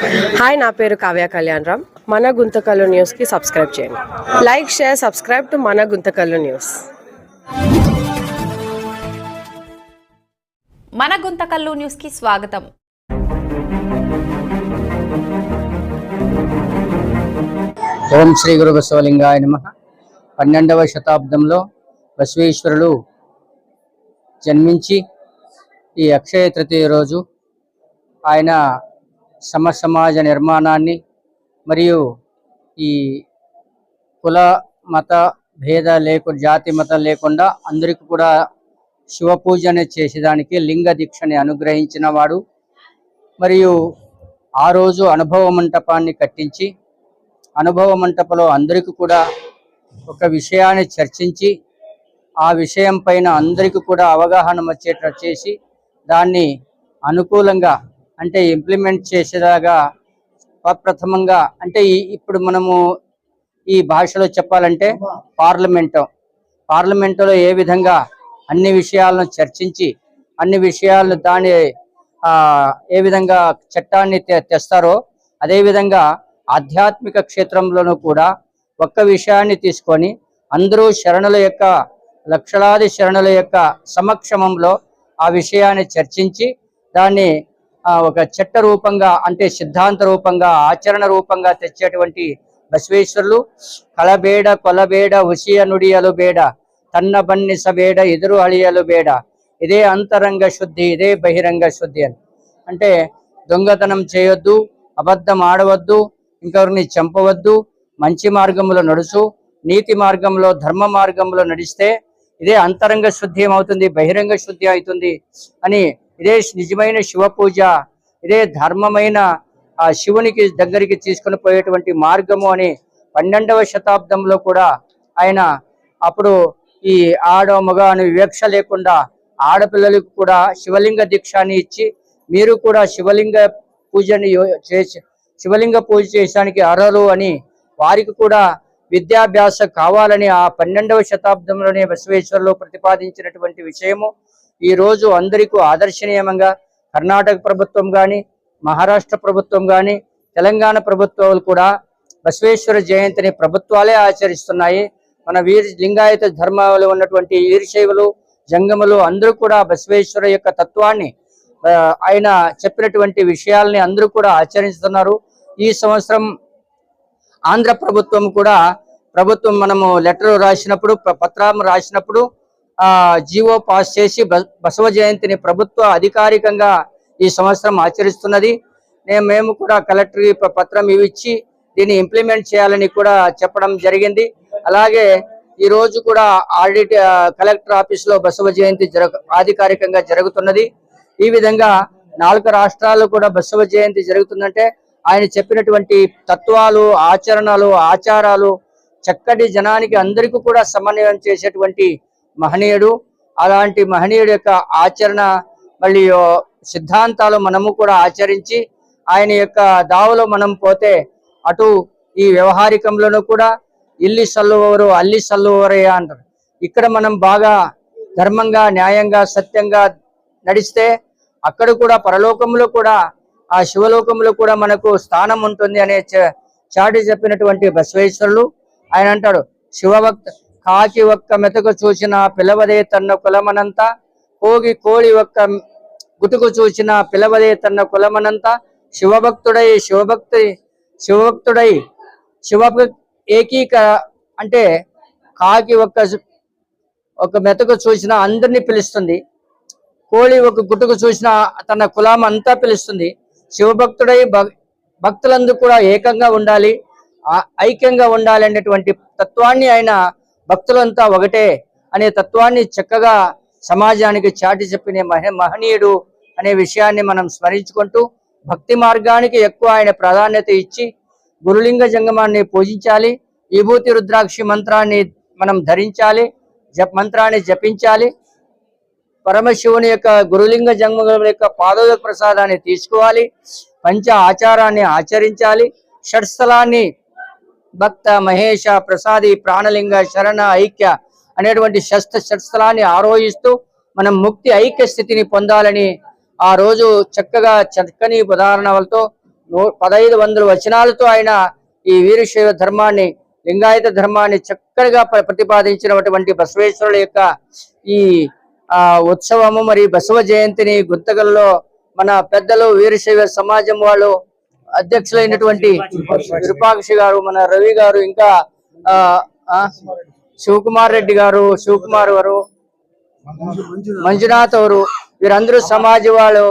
Hi నా పేరు కావ్య కళ్యాణ్ రామ్. మన గుంతకల్లు న్యూస్కి సబ్స్క్రైబ్ చేయండి. లైక్ షేర్ సబ్స్క్రైబ్ టు మన గుంతకల్లు న్యూస్ మన గుంతకల్లు న్యూస్కి స్వాగతం. ఓం శ్రీ గురు బసవలింగాయ నమ. పన్నెండవ శతాబ్దంలో బసవేశ్వరులు జన్మించి ఈ అక్షయ తృతీయ రోజు ఆయన సమ సమాజ నిర్మాణాన్ని మరియు ఈ కుల మత భేద లేకుండా జాతి మతం లేకుండా అందరికీ కూడా శివ పూజని చేసేదానికి లింగ దీక్షని అనుగ్రహించిన వాడు. మరియు ఆ రోజు అనుభవ మంటపాన్ని కట్టించి అనుభవ మంటపంలో అందరికీ కూడా ఒక విషయాన్ని చర్చించి ఆ విషయం పైన అందరికీ కూడా అవగాహన వచ్చేటట్టు చేసి దాన్ని అనుకూలంగా అంటే ఇంప్లిమెంట్ చేసేలాగా ప్రప్రథమంగా అంటే ఇప్పుడు మనము ఈ భాషలో చెప్పాలంటే పార్లమెంటు. పార్లమెంటులో ఏ విధంగా అన్ని విషయాలను చర్చించి అన్ని విషయాలను దాని ఆ, ఏ విధంగా చట్టాన్ని తె- తెస్తారో అదే విధంగా ఆధ్యాత్మిక క్షేత్రంలోనూ కూడా ఒక్క విషయాన్ని తీసుకొని అందరూ శరణుల యొక్క లక్షలాది శరణుల యొక్క సమక్షమంలో ఆ విషయాన్ని చర్చించి దాన్ని ఒక చట్ట రూపంగా అంటే సిద్ధాంత రూపంగా ఆచరణ రూపంగా తెచ్చేటువంటి బసవేశ్వరులు. కలబేడ కొలబేడ ఉసియ నుడియలు బేడ తన్న బన్నిస బేడ ఎదురు అళియలు బేడ. ఇదే అంతరంగ శుద్ధి ఇదే బహిరంగ శుద్ధి అని. అంటే దొంగతనం చేయొద్దు అబద్ధం ఆడవద్దు ఇంకొకరిని చంపవద్దు మంచి మార్గంలో నడుచు నీతి మార్గంలో ధర్మ మార్గంలో నడిస్తే ఇదే అంతరంగ శుద్ధి ఏమవుతుంది? బహిరంగ శుద్ధి అవుతుంది అని ఇదే నిజమైన శివ పూజ ఇదే ధర్మమైన ఆ శివునికి దగ్గరికి తీసుకొని పోయేటువంటి మార్గము అని పన్నెండవ శతాబ్దంలో కూడా ఆయన అప్పుడు ఈ ఆడ మగ అని వివక్ష లేకుండా ఆడపిల్లలకు కూడా శివలింగ దీక్షాన్ని ఇచ్చి మీరు కూడా శివలింగ పూజని చేసి శివలింగ పూజ చేయడానికి అర్హులు అని వారికి కూడా విద్యాభ్యాస కావాలని ఆ పన్నెండవ శతాబ్దంలోనే బసవేశ్వరులు ప్రతిపాదించినటువంటి విషయము. ఈ రోజు అందరికీ ఆదర్శనీయంగా కర్ణాటక ప్రభుత్వం కానీ మహారాష్ట్ర ప్రభుత్వం కానీ తెలంగాణ ప్రభుత్వాలు కూడా బసవేశ్వర జయంతిని ప్రభుత్వాలే ఆచరిస్తున్నాయి. మన వీరి లింగాయత ధర్మాలు ఉన్నటువంటి ఈర్షైవులు జంగములు అందరూ కూడా బసవేశ్వర యొక్క తత్వాన్ని ఆయన చెప్పినటువంటి విషయాల్ని అందరూ కూడా ఆచరిస్తున్నారు. ఈ సంవత్సరం ఆంధ్ర ప్రభుత్వం కూడా ప్రభుత్వం మనము లెటర్ రాసినప్పుడు ప- పత్రం రాసినప్పుడు జీవో పాస్ చేసి బసవ జయంతిని ప్రభుత్వ అధికారికంగా ఈ సంవత్సరం ఆచరిస్తున్నది. నేను మేము కూడా కలెక్టర్ పత్రం ఇచ్చి దీన్ని ఇంప్లిమెంట్ చేయాలని కూడా చెప్పడం జరిగింది. అలాగే ఈ రోజు కూడా ఆడిట్ కలెక్టర్ ఆఫీస్లో బసవ జయంతి జరగ అధికారికంగా జరుగుతున్నది. ఈ విధంగా నాలుగు రాష్ట్రాల్లో కూడా బసవ జయంతి జరుగుతుందంటే ఆయన చెప్పినటువంటి తత్వాలు ఆచరణలు ఆచారాలు చక్కటి జనానికి అందరికీ కూడా సమన్వయం చేసేటువంటి మహనీయుడు. అలాంటి మహనీయుడు యొక్క ఆచరణ మళ్ళీ సిద్ధాంతాలు మనము కూడా ఆచరించి ఆయన యొక్క దావలో మనం పోతే అటు ఈ వ్యవహారికంలోనూ కూడా ఇల్లి సల్లువరు అల్లి సల్లువరయ్య అంటారు. ఇక్కడ మనం బాగా ధర్మంగా న్యాయంగా సత్యంగా నడిస్తే అక్కడ కూడా పరలోకంలో కూడా ఆ శివలోకంలో కూడా మనకు స్థానం ఉంటుంది అనే చ- చాటి చెప్పినటువంటి బసవేశ్వరులు. ఆయన అంటాడు శివభక్త కాకి ఒక్క మెతుకు చూసిన పిలవదే తన్న కులమనంతా కోగి కోడి ఒక్క గుటుకు చూసిన పిలవదే తన్న కులమనంతా శివభక్తుడై శివభక్తి శివభక్తుడై శివ ఏకీక అంటే కాకి ఒక్క ఒక మెతుకు చూసిన అందరినీ పిలుస్తుంది. కోడి ఒక గుట్టుకు చూసిన తన కులం అంతా పిలుస్తుంది. శివభక్తుడై భక్- భక్తులందరూ కూడా ఏకంగా ఉండాలి ఆ- ఐక్యంగా ఉండాలి అనేటువంటి తత్వాన్ని ఆయన భక్తులంతా ఒకటే అనే తత్వాన్ని చక్కగా సమాజానికి చాటి చెప్పిన మహనీయుడు అనే విషయాన్ని మనం స్మరించుకుంటూ భక్తి మార్గానికి ఎక్కువ ఆయన ప్రాధాన్యత ఇచ్చి గురులింగ జంగమాన్ని పూజించాలి విభూతి రుద్రాక్షి మంత్రాన్ని మనం ధరించాలి జప మంత్రాన్ని జపించాలి పరమశివుని యొక్క గురులింగ జన్మల యొక్క పాదోద ప్రసాదాన్ని తీసుకోవాలి పంచ ఆచారాన్ని ఆచరించాలి షట్స్థలాన్ని భక్త మహేష ప్రసాది ప్రాణలింగ శరణ ఐక్య అనేటువంటి శస్త్ర శస్త్రాన్ని ఆరోహిస్తూ మనం ముక్తి ఐక్య స్థితిని పొందాలని ఆ రోజు చక్కగా చక్కని ఉదాహరణలతో పదహైదు వందల వచనాలతో ఆయన ఈ వీరశైవ ధర్మాన్ని లింగాయత ధర్మాన్ని చక్కగా ప్రతిపాదించినటువంటి బసవేశ్వరుల యొక్క ఈ ఆ ఉత్సవము. మరి బసవ జయంతిని గుంతగల్లో మన పెద్దలు వీరశైవ సమాజం వాళ్ళు అధ్యక్షులైనటువంటి విరూపాక్షి గారు మన రవి గారు ఇంకా శివకుమార్ రెడ్డి గారు శివకుమార్ గారు మంజునాథ్ గారు వీరందరూ సమాజ వాళ్ళు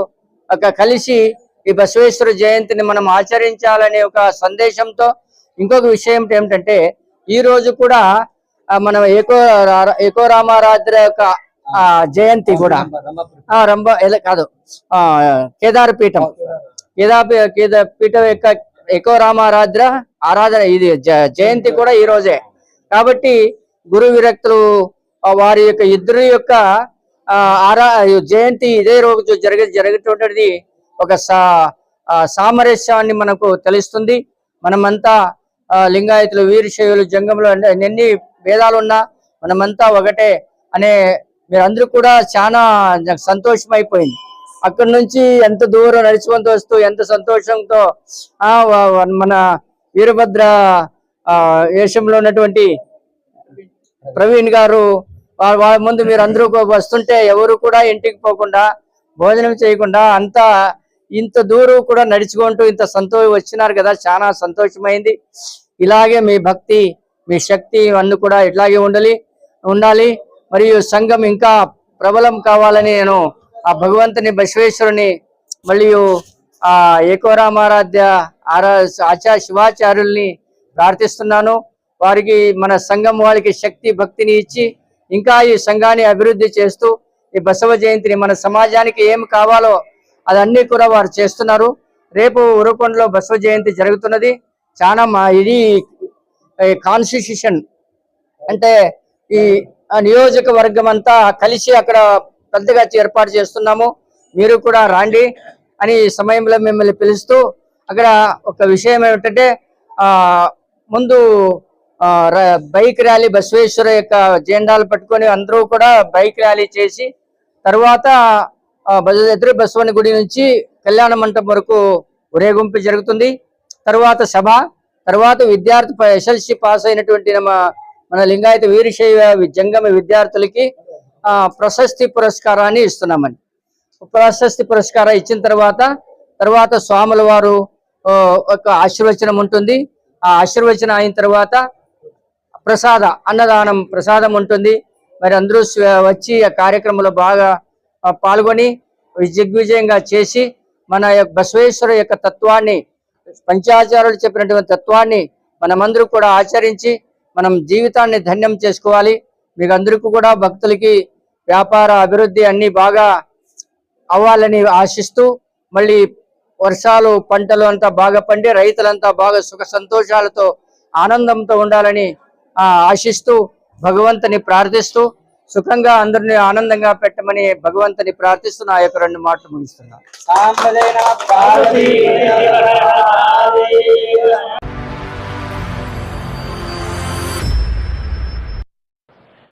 ఒక కలిసి ఈ బసవేశ్వర జయంతిని మనం ఆచరించాలనే ఒక సందేశంతో ఇంకొక విషయం ఏమిటంటే ఈ రోజు కూడా మనం ఏకో రా- ఏకో రామారాధ్ర యొక్క జయంతి కూడా రంభ ఎలా కాదు ఆ పీఠం కేదా కేద పీఠం యొక్క ఎకో రామారాధ్ర ఆరాధన ఇది. జ- జయంతి కూడా ఈ రోజే. కాబట్టి గురు విరక్తులు వారి యొక్క ఇద్దరు యొక్క ఆరా జయంతి ఇదే రోజు జరగ జరుగుతుంటది ఒక సా సామరస్యాన్ని మనకు తెలుస్తుంది. మనమంతా లింగాయతులు వీరశైవులు జంగంలో ఎన్ని భేదాలు ఉన్నా మనమంతా ఒకటే అనే మీరందరూ కూడా చాలా సంతోషం అయిపోయింది అక్కడి నుంచి ఎంత దూరం నడుచుకుంటూ వస్తూ ఎంత సంతోషంతో ఆ మన వీరభద్ర ఆ వేషంలో ఉన్నటువంటి ప్రవీణ్ గారు వాళ్ళ ముందు మీరు అందరూ వస్తుంటే ఎవరు కూడా ఇంటికి పోకుండా భోజనం చేయకుండా అంతా ఇంత దూరం కూడా నడుచుకుంటూ ఇంత సంతోషం వచ్చినారు కదా చాలా సంతోషమైంది. ఇలాగే మీ భక్తి మీ శక్తి అన్ని కూడా ఇట్లాగే ఉండాలి ఉండాలి. మరియు సంఘం ఇంకా ప్రబలం కావాలని నేను ఆ భగవంతుని బసవేశ్వరుని మరియు ఆ ఏకోరామారాధ్య ఆరా ఆచార్య శివాచార్యుల్ని ప్రార్థిస్తున్నాను. వారికి మన సంఘం వారికి శక్తి భక్తిని ఇచ్చి ఇంకా ఈ సంఘాన్ని అభివృద్ధి చేస్తూ ఈ బసవ జయంతిని మన సమాజానికి ఏం కావాలో అదన్నీ కూడా వారు చేస్తున్నారు. రేపు ఉరకొండలో బసవ జయంతి జరుగుతున్నది. చాలా మా ఇది కాన్స్టిట్యూషన్ అంటే ఈ ఆ నియోజకవర్గం అంతా కలిసి అక్కడ పెద్దగా ఏర్పాటు చేస్తున్నాము. మీరు కూడా రాండి అని సమయంలో మిమ్మల్ని పిలుస్తూ అక్కడ ఒక విషయం ఏమిటంటే ఆ ముందు బైక్ ర్యాలీ బసవేశ్వర యొక్క జెండాలు పట్టుకొని అందరూ కూడా బైక్ ర్యాలీ చేసి తర్వాత ఎదురు బసవని గుడి నుంచి కళ్యాణ మంటపం వరకు ఊరేగింపు జరుగుతుంది. తర్వాత సభ తర్వాత విద్యార్థి ఎస్ఎల్సి పాస్ అయినటువంటి మన మన లింగాయత వీరశైవ జంగమ విద్యార్థులకి ప్రశస్తి పురస్కారాన్ని ఇస్తున్నామని ప్రశస్తి పురస్కారం ఇచ్చిన తర్వాత తర్వాత స్వాముల వారు ఒక ఆశీర్వచనం ఉంటుంది. ఆ ఆశీర్వచనం అయిన తర్వాత ప్రసాద అన్నదానం ప్రసాదం ఉంటుంది. మరి అందరూ వచ్చి ఆ కార్యక్రమంలో బాగా పాల్గొని దిగ్విజయంగా చేసి మన యొక్క బసవేశ్వర యొక్క తత్వాన్ని పంచాచార్యులు చెప్పినటువంటి తత్వాన్ని మనమందరూ కూడా ఆచరించి మనం జీవితాన్ని ధన్యం చేసుకోవాలి. మీకు అందరికీ కూడా భక్తులకి వ్యాపార అభివృద్ధి అన్ని బాగా అవ్వాలని ఆశిస్తూ మళ్ళీ వర్షాలు పంటలు అంతా బాగా పండి రైతులంతా బాగా సుఖ సంతోషాలతో ఆనందంతో ఉండాలని ఆ, ఆశిస్తూ భగవంతుని ప్రార్థిస్తూ సుఖంగా అందరిని ఆనందంగా పెట్టమని భగవంతుని ప్రార్థిస్తూ నా యొక్క రెండు మాటలు ముగిస్తున్నాను